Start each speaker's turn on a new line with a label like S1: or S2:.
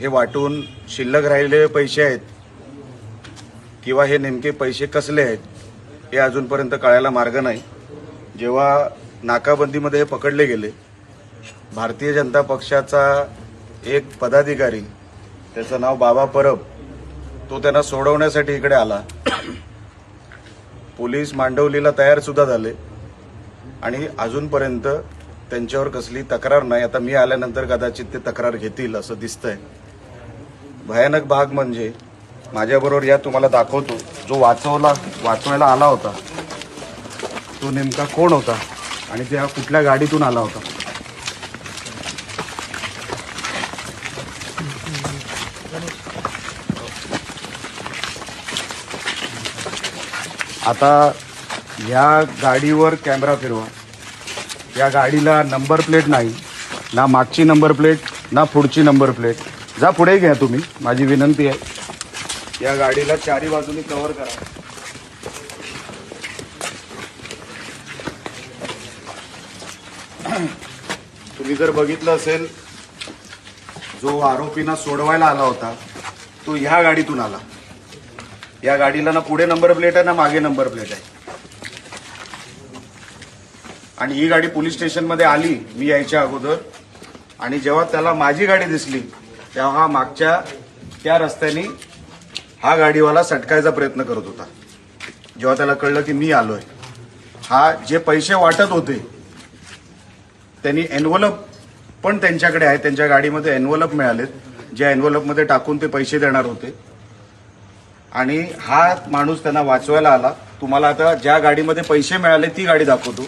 S1: हे वाटून शिल्लक राहिलेले पैसे आहेत किंवा हे नेमके पैसे कसले आहेत हे अजूनपर्यंत कळायला मार्ग नाही. जेव्हा नाकाबंदीमध्ये हे पकडले गेले भारतीय जनता पक्षाचा एक पदाधिकारी त्याचं नाव बाबा परब तो त्यांना सोडवण्यासाठी इकडे आला. पोलीस मांडवलीला तयार सुद्धा झाले. आणि अजूनपर्यंत त्यांच्यावर कसली तक्रार नाही. आता मी आल्यानंतर कदाचित ते तक्रार घेतील असं दिसतंय. भयानक भाग म्हणजे माझ्याबरोबर या तुम्हाला दाखवतो. जो वाचवला वाचवायला आला होता तो नेमका कोण होता आणि त्या कुठल्या गाडीतून आला होता? आता या गाडीवर कॅमेरा फिरवा. या गाडीला नंबर प्लेट नाही ना मागची नंबर प्लेट ना पुढची नंबर प्लेट. जा पुढे घ्या तुम्ही. माझी विनंती आहे. या गाडीला चारी बाजूनी कव्हर करा. तुम्ही जर बघितलं असेल जो आरोपींना सोडवायला आला होता तो ह्या गाडीतून आला. या गाडीला ना पुढे नंबर प्लेट आहे ना मागे नंबर प्लेट आहे. आणि ही गाडी पोलीस स्टेशनमध्ये आली मी यायच्या अगोदर. आणि जेव्हा त्याला माझी गाडी दिसली तेव्हा मागच्या त्या रस्त्याने हा गाडीवाला सटकायचा प्रयत्न करत होता. जेव्हा त्याला कळलं की मी आलोय. हा जे पैसे वाटत होते त्यांनी एनव्हलप पण त्यांच्याकडे आहे. त्यांच्या गाडीमध्ये एनव्हलप मिळालेत. ज्या एनव्हलपमध्ये टाकून ते पैसे देणार होते. आणि हा माणूस त्यांना वाचवायला आला. तुम्हाला आता ज्या गाडीमध्ये पैसे मिळाले ती गाडी दाखवतो.